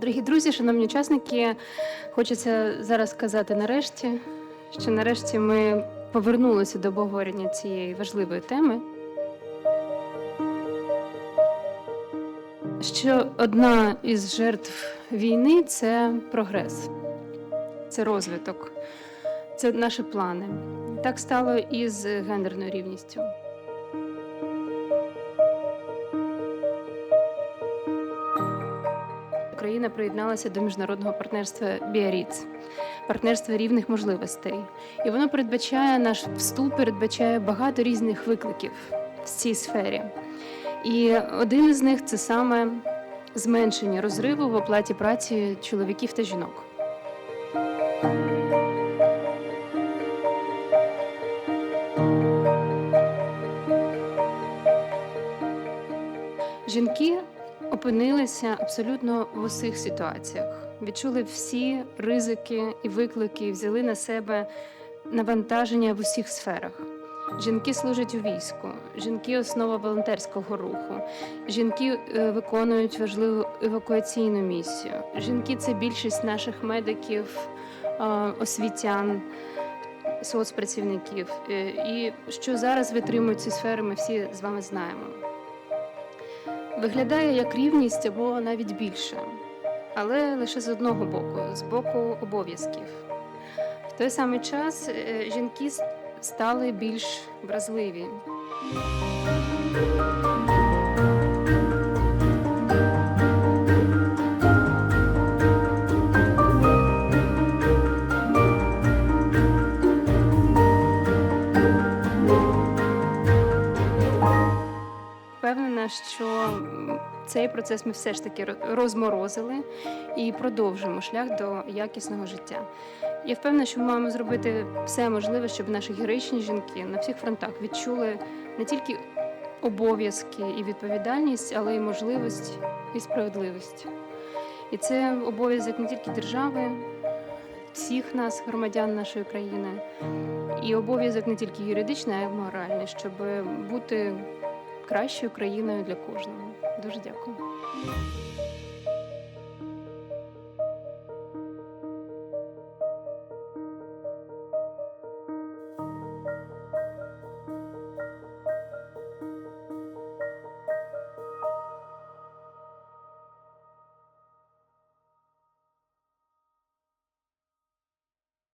Дорогі друзі, шановні учасники, хочеться зараз сказати нарешті, що нарешті ми повернулися до обговорення цієї важливої теми. Що одна із жертв війни це прогрес, це розвиток, це наші плани. Так стало і з гендерною рівністю. Україна приєдналася до міжнародного партнерства Біаріц, партнерства рівних можливостей. І воно передбачає наш вступ, передбачає багато різних викликів в цій сфері. І один із них це саме зменшення розриву в оплаті праці чоловіків та жінок. Жінки опинилися абсолютно в усіх ситуаціях, відчули всі ризики і виклики, взяли на себе навантаження в усіх сферах. Жінки служать у війську, жінки основа волонтерського руху, жінки е, виконують важливу евакуаційну місію. Жінки це більшість наших медиків, е, освітян, соцпрацівників. Е, І що зараз витримують ці сфери, ми всі з вами знаємо виглядає як рівність або навіть більше, але лише з одного боку, з боку обов'язків. В той самий час е, жінки стали більш вразливі. Впевнена, що цей процес ми все ж таки розморозили і продовжимо шлях до якісного життя. Я впевнена, що ми маємо зробити все можливе, щоб наші героїчні жінки на всіх фронтах відчули не тільки обов'язки і відповідальність, але й можливість і справедливість. І це обов'язок не тільки держави, всіх нас, громадян нашої країни, і обов'язок не тільки юридичний, а й моральний, щоб бути кращою країною для кожного. Дуже дякую.